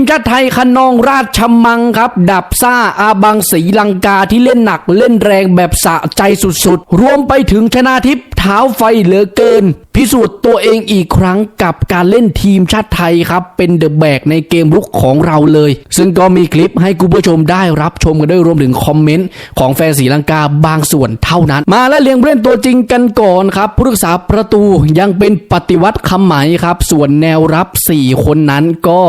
มชาติไทยคะนองราชมังครับ ดับซ่าอาบังศรีลังกาที่เล่นหนักเล่นแรงแบบสะใจสุดๆ รวมไปถึงชนาทิพย์เท้าไฟเหลือเกิน พิสูจน์ตัวเองอีกครั้งกับการเล่นทีมชาติไทยครับ เป็นเดอะแบกในเกมรุกของเราเลย ซึ่งก็มีคลิปให้คุณผู้ชมได้รับชมกันด้วยรวมถึงคอมเมนต์ของแฟนศรีลังกาบางส่วนเท่านั้น มาและเลียงเล่นตัวจริงกันก่อนครับผู้รักษาประตูยังเป็นปฏิวัติคำไหมครับ ส่วนแนวรับ 4 คนนั้นก็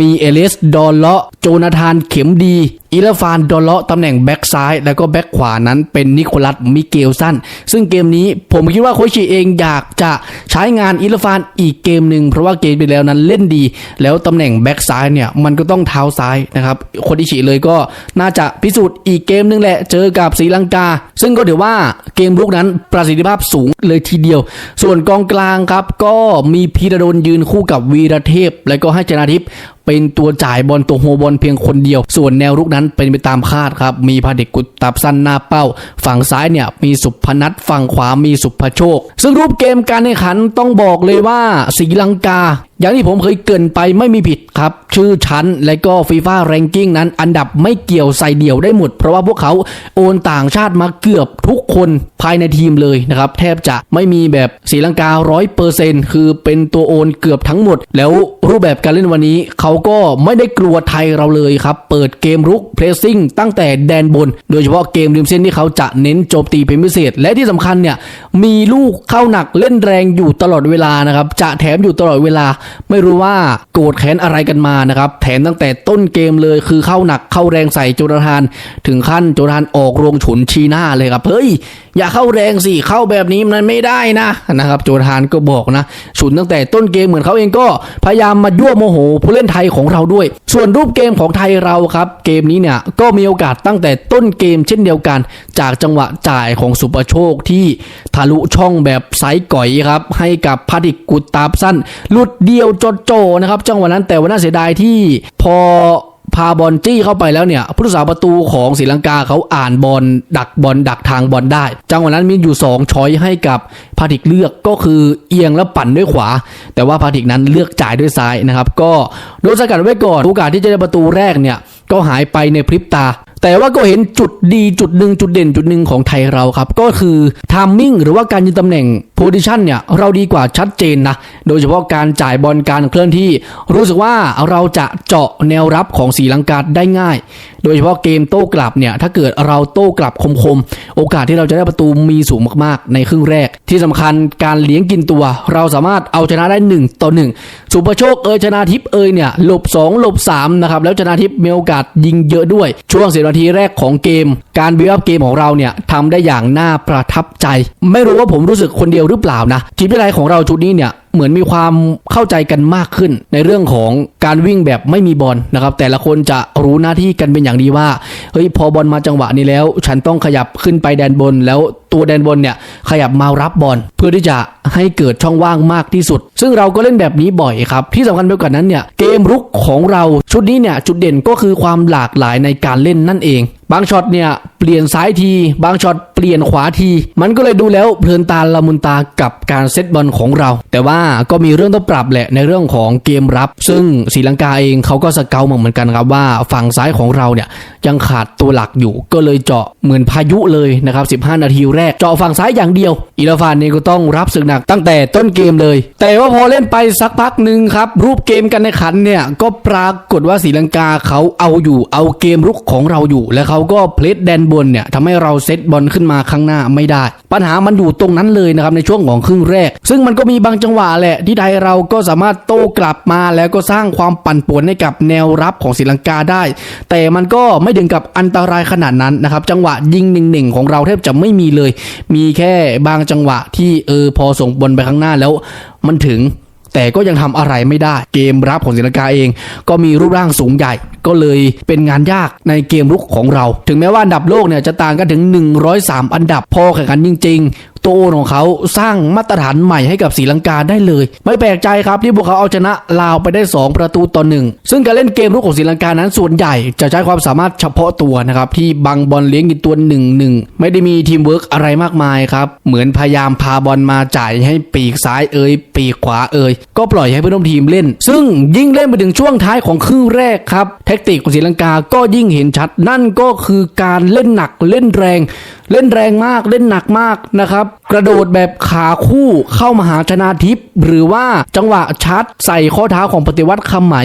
มีเอลิส ดอนเลาะ โจนาธานเข็มดี อิลฟานดอลเลาะตำแหน่งแบ็กซ้าย แล้วก็แบ็กขวานั้นเป็นนิโคลัสมิเกลสันซึ่งเกมนี้ผมคิดว่าโคชิเองอยากจะใช้งานอิลฟานอีกเกมหนึ่งเพราะว่าเกมไปแล้วนั้นเล่นดี แล้วตำแหน่งแบ็กซ้ายเนี่ยมันก็ต้องเท้าซ้ายนะครับโคดิชิเลยก็น่าจะพิสูจน์อีกเกมหนึงแหละเจอกับศรีลังกา ซึ่งก็ถือว่าเกมรุกนั้นประสิทธิภาพสูงเลยทีเดียว ส่วนกองกลางครับก็มีพีระดลยืนคู่กับวีรเทพ แล้วก็ให้ชนาทิพย์เป็นตัวจ่ายบอลตัวโฮบอลเพียงคนเดียว ส่วนแนวรุกนั้นเป็นไปตามคาดครับ มีพาเด็กกุตับสั้นหน้าเป้า ฝั่งซ้ายเนี่ยมีสุพนัทฝั่งขวามีสุพโชค ซึ่งรูปเกมการแข่งขันต้องบอกเลยว่าศรีลังกา อย่างที่ผมเคยเกินไปไม่มีผิดครับ ชื่อชั้นและก็ฟีฟ่าแรงกิ้งนั้น อันดับไม่เกี่ยวใส่เดี่ยวได้หมด เพราะว่าพวกเขาโอนต่างชาติมาเกือบทุกคนภายในทีมเลยนะครับ แทบจะไม่มีแบบศรีลังการ้อยเปอร์เซ็นคือเป็นตัวโอนเกือบทั้งหมด แล้วรูปแบบการเล่นวันนี้ เขาก็ไม่ได้กลัวไทยเราเลยครับ เปิดเกมรุกเพรสซิ่งตั้งแต่แดนบน โดยเฉพาะเกมริมเส้นที่เขาจะเน้นโจมตีเป็นพิเศษ และที่สำคัญเนี่ยมีลูกเข้าหนักเล่นแรงอยู่ตลอดเวลานะครับจะแถมอยู่ตลอดเวลาไม่รู้ว่าโกรธแค้นอะไรกันมานะครับ แถมตั้งแต่ต้นเกมเลยคือเข้าหนักเข้าแรงใส่โจนาธาน ถึงขั้นโจนาธานออกโรงฉุนชีหน้าเลยครับ เฮ้ย อย่าเข้าแรงสิเข้าแบบนี้มันไม่ได้นะนะครับ โจนาธานก็บอกนะฉุนตั้งแต่ต้นเกมเหมือนเขาเองก็พยายามมายั่วโมโห ผู้เล่นไทยของเราด้วย ส่วนรูปเกมของไทยเราครับ เกมนี้เนี่ยก็มีโอกาสตั้งแต่ต้นเกมเช่นเดียวกัน จากจังหวะจ่ายของสุปโชคที่ทะลุช่องแบบไซส์ก่อยครับ ให้กับพาดิกกุตตาบสั้นลุดเดียวจดโจนะครับ จังหวะนั้นแต่ว่าน่าเสียดายที่พอพาบอลจี้เข้าไปแล้วเนี่ยผู้รักษาประตูของศรีลังกาเขาอ่านบอลดักบอลดักทางบอลได้ จังหวะนั้นมีอยู่ 2 ช้อยให้กับพาทิกเลือกก็คือเอียงแล้วปั่นด้วยขวา แต่ว่าพาทิกนั้นเลือกจ่ายด้วยซ้ายนะครับ ก็โดนสกัดไว้ก่อนโอกาสที่จะได้ประตูแรกเนี่ยก็หายไปในพริบตา แต่ว่าก็เห็นจุดดีจุดหนึ่งจุดเด่นจุดหนึ่งของไทยเราครับ ก็คือทามมิ่งหรือว่าการยืนตำแหน่งโพซิชันเนี่ยเราดีกว่าชัดเจนนะ โดยเฉพาะการจ่ายบอลการเคลื่อนที่ รู้สึกว่าเราจะเจาะแนวรับของศรีลังกาได้ง่าย โดยเฉพาะเกมโต้กลับเนี่ยถ้าเกิดเราโต้กลับคมๆ โอกาสที่เราจะได้ประตูมีสูงมากๆ ในครึ่งแรก ที่สำคัญการเลี้ยงกินตัว เราสามารถเอาชนะได้1ต่อ1สุภโชคเอยชนะทิพย์เอยเนี่ยหลบ 2 หลบ3นะครับแล้วชนะทิพย์มีโอกาสยิงเยอะด้วยช่วงสินาทีแรกของเกม การบิวอัพเกมของเราเนี่ยทำได้อย่างน่าประทับใจ ไม่รู้ว่าผมรู้สึกคนเดียวหรือเปล่านะทีมพิไลของเราชุดนี้เนี่ย เหมือนมีความเข้าใจกันมากขึ้น ในเรื่องของการวิ่งแบบไม่มีบอลนะครับแต่ละคนจะรู้หน้าที่กันเป็นอย่างดีว่าเฮ้ยพอบอลมาจังหวะนี้แล้ว ฉันต้องขยับขึ้นไปแดนบน แล้วตัวแดนบนเนี่ยขยับมารับบอลเพื่อที่จะให้เกิดช่องว่างมากที่สุด ซึ่งเราก็เล่นแบบนี้บ่อยครับ ที่สำคัญไปกว่านั้นเนี่ยเกมรุกของเราชุดนี้เนี่ยจุดเด่นก็คือความหลากหลายในการเล่นนั่นเอง บางช็อตเนี่ยเปลี่ยนซ้ายที บางช็อตเปลี่ยนขวาที มันก็เลยดูแล้วเพลินตาละมุนตากับการเซตบอลของเรา แต่ว่าก็มีเรื่องต้องปรับแหละในเรื่องของเกมรับ ซึ่งศรีลังกาเองเขาก็สเกลมาเหมือนกันครับว่าฝั่งซ้ายของเราเนี่ยยังขาดตัวหลักอยู่ ก็เลยเจาะเหมือนพายุเลยนะครับ 15 นาทีแรก เจาะฝั่งซ้ายอย่างเดียวอีลาฟานเนี่ยก็ต้องรับศึกหนักตั้งแต่ต้นเกมเลย แต่ว่าพอเล่นไปสักพักหนึ่งครับ รูปเกมกันในขันเนี่ยก็ปรากฏว่าศรีลังกาเขาเอาอยู่เอาเกมรุกของเราอยู่และเขาก็เพลสแดนบนเนี่ยทำให้เราเซตบอลขึ้นมาข้างหน้าไม่ได้ ปัญหามันอยู่ตรงนั้นเลยนะครับในช่วงของครึ่งแรก ซึ่งมันก็มีบางจังหวะแหละที่ไทยเราก็สามารถโต้กลับมาแล้วก็สร้างความปั่นป่วนให้กับแนวรับของศรีลังกาได้ แต่มันก็ไม่ถึงกับอันตรายขนาดนั้นนะครับจังหวะยิงหนึ่งๆของเราแทบจะไม่มีเลย มีแค่บางจังหวะที่เออพอส่งบอลไปข้างหน้าแล้วมันถึงแต่ก็ยังทำอะไรไม่ได้ เกมรับของศรีลังกาเอง ก็มีรูปร่างสูงใหญ่ ก็เลยเป็นงานยากในเกมรุกของเรา ถึงแม้ว่าอันดับโลกเนี่ยจะต่างกันถึง 103 อันดับพอแข่งขันจริง ๆ ตัวโอนของเขาสร้างมาตรฐานใหม่ให้กับศรีลังกาได้เลย ไม่แปลกใจครับที่พวกเขาเอาชนะลาวไปได้ 2 ประตูต่อหนึ่งซึ่งการเล่นเกมรุกของศรีลังกานั้นส่วนใหญ่จะใช้ความสามารถเฉพาะตัวนะครับที่บังบอลเลี้ยงกินตัวหนึ่งหนึ่งไม่ได้มีทีมเวิร์กอะไรมากมายครับเหมือนพยายามพาบอลมาจ่ายให้ปีกซ้ายเอ่ยปีกขวาเอ่ยก็ปล่อยให้เพื่อนร่วมทีมเล่น ซึ่งยิ่งเล่นไปถึงช่วงท้ายของครึ่งแรกครับแท็กติกของศรีลังกาก็ยิ่งเห็นชัด นั่นก็คือการเล่นหนักเล่นแรง เล่นแรงมากเล่นหนักมากนะครับกระโดดแบบขาคู่เข้ามาหาชนาทิพย์หรือว่าจังหวะชัดใส่ข้อเท้าของปฏิวัติคำไหม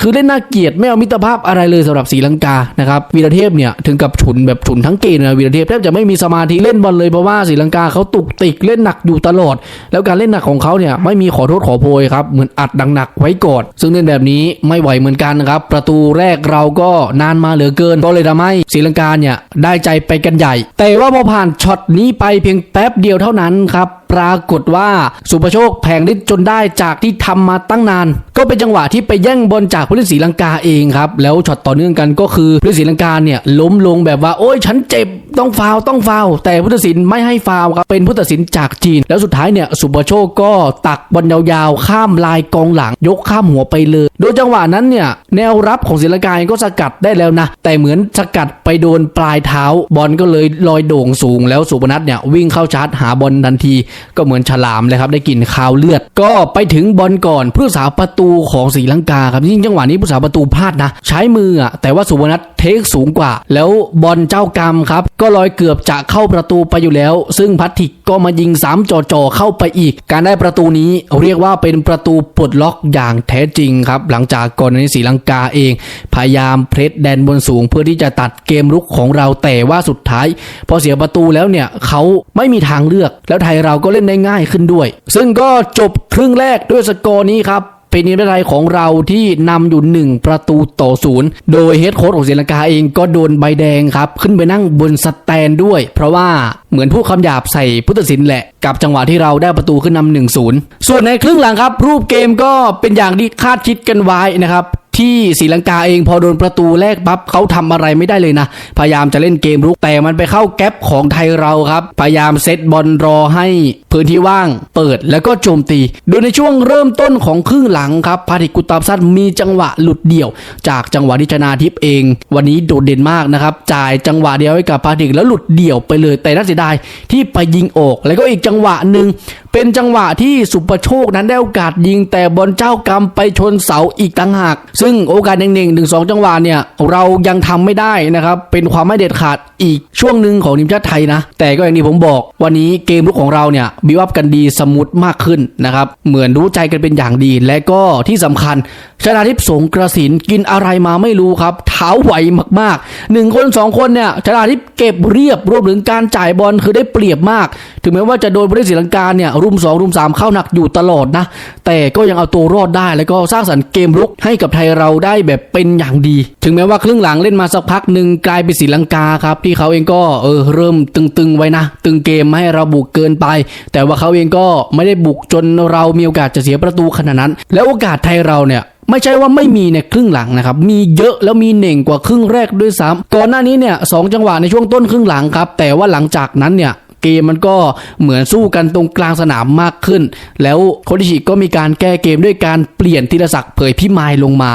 คือเล่นน่าเกลียดไม่เอามิตรภาพอะไรเลยสำหรับศรีลังกานะครับวีรเทพเนี่ยถึงกับฉุนแบบฉุนทั้งเกมนะวีรเทพแทบจะไม่มีสมาธิเล่นบอลเลยเพราะว่าศรีลังกาเขาตุกติกเล่นหนักอยู่ตลอด แล้วการเล่นหนักของเขาเนี่ยไม่มีขอโทษขอโพยครับเหมือนอัดดังหนักไว้ก่อนซึ่งเล่นแบบนี้ไม่ไหวเหมือนกันนะครับประตูแรกเราก็นานมาเหลือเกินก็เลยทำให้ศรีลังกาเนี่ยได้ใจไปกันใหญ่ แต่ว่าพอผ่านช็อตนี้ไปเพียงแป๊บเดียวเท่านั้นครับ ปรากฏว่าสุประโชคแผงฤทธิ์จนได้จากที่ทำมาตั้งนาน ก็เป็นจังหวะที่ไปแย่งบอลจากผู้เล่นศรีลังกาเองครับ แล้วช็อตต่อเนื่องกันก็คือผู้เล่นศรีลังกาเนี่ยล้มลงแบบว่าโอ้ยฉันเจ็บต้องฟาวต้องฟาวแต่ผู้ตัดสินไม่ให้ฟาวครับเป็นผู้ตัดสินจากจีน แล้วสุดท้ายเนี่ยสุประโชคก็ตักบอลยาวๆ ข้ามลายกองหลัง ยกข้ามหัวไปเลย โดยจังหวะนั้นเนี่ยแนวรับของศรีลังกาเองก็สกัดได้แล้วนะ แต่เหมือนสกัดไปโดนปลายเท้า บอลก็เลยลอยโด่งสูงแล้วสุพนัทเนี่ยวิ่งเข้าชาร์จหาบอลทันที ก็เหมือนฉลามเลยครับได้กลิ่นคาวเลือด ก็ไปถึงบอลก่อนผู้รักษาประตูของศรีลังกาครับจริงจังหวะนี้ผู้รักษาประตูพลาดนะ ใช้มืออะแต่ว่าสุพนัทเทคสูงกว่า แล้วบอลเจ้ากรรมครับ ก็ลอยเกือบจะเข้าประตูไปอยู่แล้ว ซึ่งพัทติกก็มายิงสามจ่อๆเข้าไปอีก การได้ประตูนี้เรียกว่าเป็นประตูปลดล็อกอย่างแท้จริงครับ หลังจากก่อนหนานี้ศรีลังกาเอง พยายามเพรสแดนบนสูง เพื่อที่จะตัดเกมรุกของเราแต่ว่าสุดท้าย พอเสียประตูแล้วเนี่ยเขาไม่มีทางเลือก แล้วไทยเราก็เล่นได้ง่ายขึ้นด้วย ซึ่งก็จบครึ่งแรกด้วยสกอร์นี้ครับเป็นนิรัยของเราที่นำอยู่ 1 ประตูต่อศูนย์โดยเฮดโค้ชของศรีลังกาเองก็โดนใบแดงครับ ขึ้นไปนั่งบนสแตนด้วย เพราะว่าเหมือนผู้คำหยาบใส่พุทธศิลป์แหละ กับจังหวะที่เราได้ประตูขึ้นนำหนึ่งศูนย์ส่วนในครึ่งหลังครับ รูปเกมก็เป็นอย่างที่คาดคิดกันไว้นะครับ ที่ศรีลังกาเองพอโดนประตูแรกปั๊บเขาทำอะไรไม่ได้เลยนะ พยายามจะเล่นเกมรุกแต่มันไปเข้าแก๊ปของไทยเราครับ พยายามเซตบอลรอให้พื้นที่ว่างเปิดแล้วก็โจมตี โดยในช่วงเริ่มต้นของครึ่งหลังครับพาธิกุตาบซัดมีจังหวะหลุดเดี่ยว จากจังหวะที่ชนาทิพย์เอง วันนี้โดดเด่นมากนะครับจ่ายจังหวะเดียวให้กับพาธิกแล้วหลุดเดี่ยวไปเลยแต่น่าเสียดายที่ไปยิงออก แล้วก็อีกจังหวะหนึ่งเป็นจังหวะที่สุประโชคนั้นได้โอกาสยิงแต่บอลเจ้ากรรมไปชนเสาอีกต่างหากซึ่งโอกาสหนึ่งๆหนึ่งสองจังหวะเนี่ยเรายังทำไม่ได้นะครับ เป็นความไม่เด็ดขาดอีกช่วงหนึ่งของทีมชาติไทยนะ แต่ก็อย่างที่ผมบอก วันนี้เกมลุกของเราเนี่ยบิวอัพกันดีสมูทมากขึ้นนะครับ เหมือนรู้ใจกันเป็นอย่างดี และก็ที่สำคัญชนาทิพย์สงกระสินกินอะไรมาไม่รู้ครับ เท้าไหวมากๆหนึ่งคนสองคนเนี่ยชนาทิพย์เก็บเรียบรวมถึงการจ่ายบอลคือได้เปรียบมาก ถึงแม้ว่าจะโดนผู้เล่นศรีลังกาเนี่ยรุมสองรุมสามเข้าหนักอยู่ตลอดนะแต่ก็ยังเอาตัวรอดได้แล้วก็สร้างสรรค์เกมรุกให้กับไทยเราได้แบบเป็นอย่างดี ถึงแม้ว่าครึ่งหลังเล่นมาสักพักหนึ่งกลายเป็นศรีลังกาครับที่เขาเองก็เออเริ่มตึงๆไว้นะ ตึงเกมไม่ให้เราบุกเกินไป แต่ว่าเขาเองก็ไม่ได้บุกจนเรามีโอกาสจะเสียประตูขนาดนั้น แล้วโอกาสไทยเราเนี่ยไม่ใช่ว่าไม่มีในครึ่งหลังนะครับ มีเยอะแล้วมีเหน่งกว่าครึ่งแรกด้วยซ้ำก่อนหน้านี้เนี่ยสองจังหวะในช่วงต้นครึ่งหลังครับ แต่ว่าหลังจากนั้นเนี่ย เกมมันก็เหมือนสู้กันตรงกลางสนามมากขึ้น แล้วโคดิชิก็มีการแก้เกมด้วยการเปลี่ยนธีรศักดิ์เผยพิมายลงมา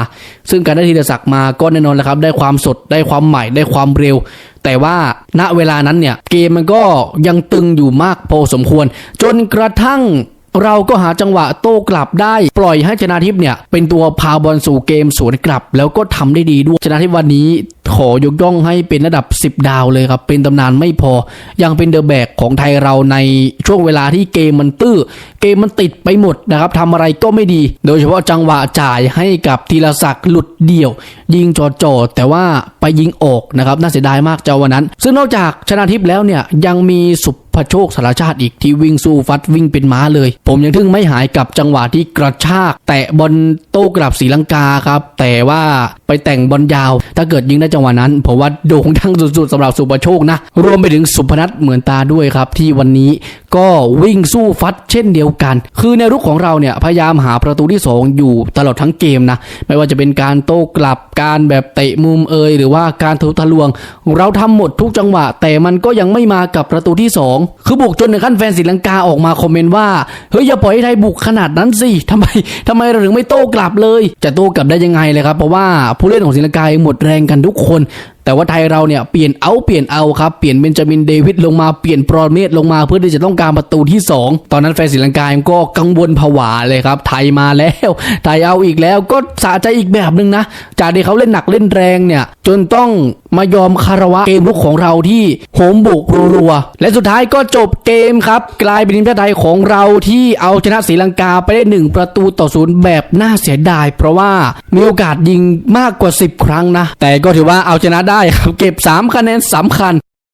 ซึ่งการได้ธีรศักดิ์มาก็แน่นอนแหละครับ ได้ความสดได้ความใหม่ได้ความเร็ว แต่ว่าณเวลานั้นเนี่ยเกมมันก็ยังตึงอยู่มากพอสมควร จนกระทั่งเราก็หาจังหวะโต้กลับได้ ปล่อยให้ชนาทิพย์เนี่ย เป็นตัวพาบอลสู่เกมสวนกลับ แล้วก็ทำได้ดีด้วยชนาทิพย์วันนี้ ขอยกย่องให้เป็นระดับ 10 ดาวเลยครับ เป็นตำนานไม่พอ ยังเป็นเดอะแบกของไทยเราในช่วงเวลาที่เกมมันตื้อ เกมมันติดไปหมดนะครับทำอะไรก็ไม่ดี โดยเฉพาะจังหวะจ่ายให้กับธีรศักดิ์หลุดเดี่ยว ยิงจอๆแต่ว่าไปยิงออกนะครับน่าเสียดายมากเจ้าวันนั้น ซึ่งนอกจากชนาทิพย์แล้วเนี่ยยังมีสุพโชคสารชาติอีกที่วิ่งสู้ฟัดวิ่งเป็นม้าเลย ผมยังทึ่งไม่หายกับจังหวะที่กระชากแตะบอลโต้กลับศรีลังกาครับแต่ว่าไปแต่งบอลยาว ถ้าเกิดยิงได้จังหวะนั้นผมว่าโด่งดังสุดๆสำหรับสุประโชคนะ รวมไปถึงสุพนัทเหมือนตาด้วยครับ ที่วันนี้ก็วิ่งสู้ฟัดเช่นเดียวกัน คือในรุกของเราเนี่ยพยายามหาประตูที่สองอยู่ตลอดทั้งเกมนะ ไม่ว่าจะเป็นการโต้กลับการแบบเตะมุมเอยหรือว่าการทะลุทะลวง เราทำหมดทุกจังหวะ แต่มันก็ยังไม่มากับประตูที่สองคือบุกจนถึงขั้นแฟนศรีลังกาออกมาคอมเมนต์ว่าเฮ้ยอย่าปล่อยให้ไทยบุกขนาดนั้นสิทำไมทำไมเราถึงไม่โต้กลับเลย จะโต้กลับได้ยังไงเลยครับเพราะว่าผู้เล่นของศรีลังกาหมดแรงกันทุกคคน แต่ว่าไทยเราเนี่ยเปลี่ยนเอาเปลี่ยนเอาครับเปลี่ยนเบนจามินเดวิดลงมาเปลี่ยนปรอเมศลงมาเพื่อที่จะต้องการประตูที่ 2 ตอนนั้นแฟนศรีลังกาก็กังวลผวาเลยครับ ไทยมาแล้วไทยเอาอีกแล้วก็สะใจอีกแบบหนึ่งนะ จากที่เขาเล่นหนักเล่นแรงเนี่ย จนต้องมายอมคารวะเกมลุกของเราที่โหมบุกรัวๆและสุดท้ายก็จบเกมครับ กลายเป็นทีมชาติไทยของเราที่เอาชนะศรีลังกาไปได้หนึ่งประตูต่อศูนย์แบบน่าเสียดาย เพราะว่ามีโอกาสยิงมากกว่า 10 ครั้งนะ แต่ก็ถือว่าเอาชนะได้ได้ครับ เก็บ 3 คะแนนสำคัญ